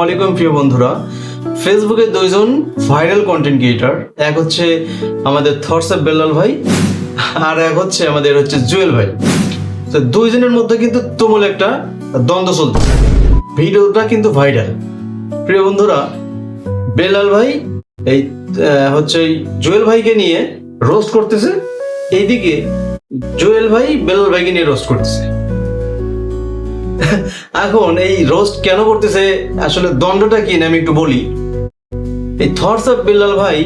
ওয়ালাইকুম প্রিয় বন্ধুরা। ফেসবুকে দুইজন ভাইরাল কন্টেন্ট ক্রিয়েটর এক হচ্ছে আমাদের থরসাব বেল্লাল ভাই, আর এক হচ্ছে আমাদের হচ্ছে জুয়েল ভাই। তো দুইজনের মধ্যে কিন্তু তুমুল একটা দ্বন্দ্ব চলছে। ভিডিওটা কিন্তু ভাইরাল প্রিয় বন্ধুরা বেলাল ভাই, এই হচ্ছে জুয়েল ভাইকে নিয়ে রোস্ট করতেছে। এইদিকে জুয়েল ভাই বেলাল ভাইকে নিয়ে রোস্ট করতেছে। এখন এই রোস্ট কেন করতেছে? আসলে দণ্ডটা কি না আমি একটু বলি। এই থটস অফ বিল্লাল ভাই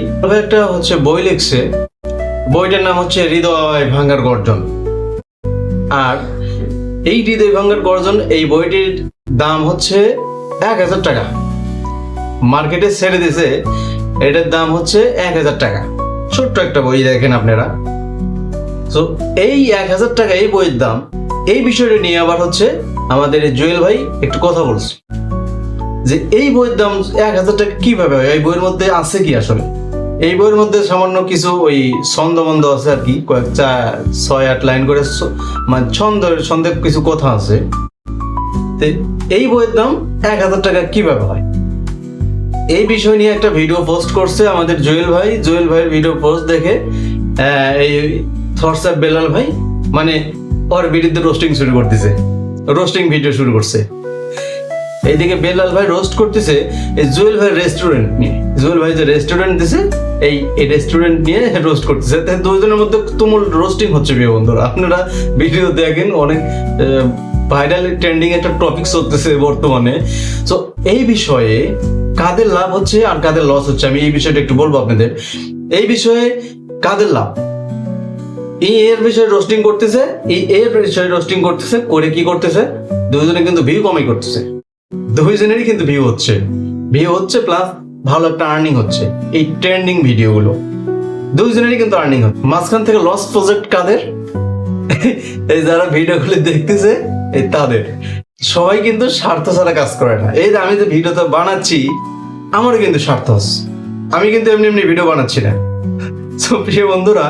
একটা হচ্ছে বই লিখছে। বইটার নাম হচ্ছে হৃদয় ভাঙ্গার গর্জন। আর এই হৃদয় ভাঙ্গার গর্জন, এই বইটির দাম হচ্ছে এক হাজার টাকা। মার্কেটে ছেড়ে দিছে এটার দাম হচ্ছে এক হাজার টাকা। ছোট্ট একটা বই দেখেন আপনারা। তো এই এক হাজার টাকা এই বইয়ের দাম, এই বিষয়টা নিয়ে আবার হচ্ছে আমাদের জুয়েল ভাই একটু কথা বলছে। যে এই বইয়ের দাম এক হাজার টাকা কীভাবে হয়? এই বইয়ের মধ্যে আছে কি আসলে? এই বইয়ের মধ্যে সামান্য কিছু ওই ছন্দ বন্ধ আছে আর কি, কয়েক চা ছয়, আট লাইন করে মানে ছন্দ ছন্দে কিছু কথা আছে। এই বইয়ের দাম এক হাজার টাকা কীভাবে হয়? এই বিষয় নিয়ে একটা ভিডিও পোস্ট করছে আমাদের জুয়েল ভাই। জুয়েল ভাইয়ের ভিডিও পোস্ট দেখে এই থরসাব বেলাল ভাই মানে ওর বিরুদ্ধে রোস্টিং শুরু করতেছে। রোস্টিং ভিডিও শুরু করছে। এইদিকে বেলাল ভাই রোস্ট করতেছে এই জুয়েল ভাই রেস্টুরেন্ট নিয়ে। জুয়েল ভাই যে রেস্টুরেন্ট দিছে, এই এই রেস্টুরেন্ট নিয়ে রোস্ট করতেছে। তাই দুজনের মধ্যে তুমুল রোস্টিং হচ্ছে প্রিয় বন্ধুরা। আপনারা ভিডিও দেখেন অনেক ভাইরাল ট্রেন্ডিং একটা টপিক চলতেছে বর্তমানে। তো এই বিষয়ে কাদের লাভ হচ্ছে আর কাদের লস হচ্ছে? আমি এই বিষয়টা একটু বলব আপনাদের। এই বিষয়ে কাদের লাভ? এই এর বিষয়ে রোস্টিং করতেছে, এই এর বিষয়ে রোস্টিং করতেছে, করে কি করতেছে? কিন্তু ভিউ করতেছে। কিন্তু ভিউ হচ্ছে। ভিউ হচ্ছে প্লাস ভালো একটা আর্নিং হচ্ছে, এই ট্রেন্ডিং ভিডিওগুলো কিন্তু আর্নিং হচ্ছে। মাঝখান থেকে লস প্রজেক্ট কাদের? এই যারা ভিডিওগুলো দেখতেছে, এই তাদের। সবাই কিন্তু স্বার্থ ছাড়া কাজ করে না। এই যে আমি যে ভিডিওটা বানাচ্ছি, আমারও কিন্তু স্বার্থ আমি কিন্তু এমনি এমনি ভিডিও বানাচ্ছি না। তো প্রিয় বন্ধুরা,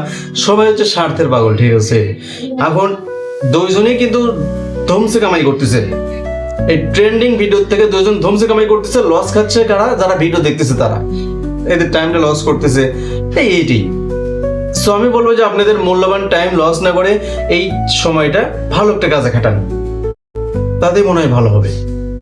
সবাই হচ্ছে স্বার্থের পাগল, ঠিক আছে? এখন দুইজনেই কিন্তু ধমসে কামাই করতেছে। এই ট্রেন্ডিং ভিডিও থেকে দুইজন ধমসে কামাই করতেছে লস খাচ্ছে কারা? যারা ভিডিও দেখতেছে তারা। এদের টাইমটা লস করতেছে, এই এইটি। সো আমি বলব যে আপনাদের মূল্যবান টাইম লস না করে এই সময়টা ভালো একটা কাজে খাটান। তাতে মনে হয় ভালো হবে।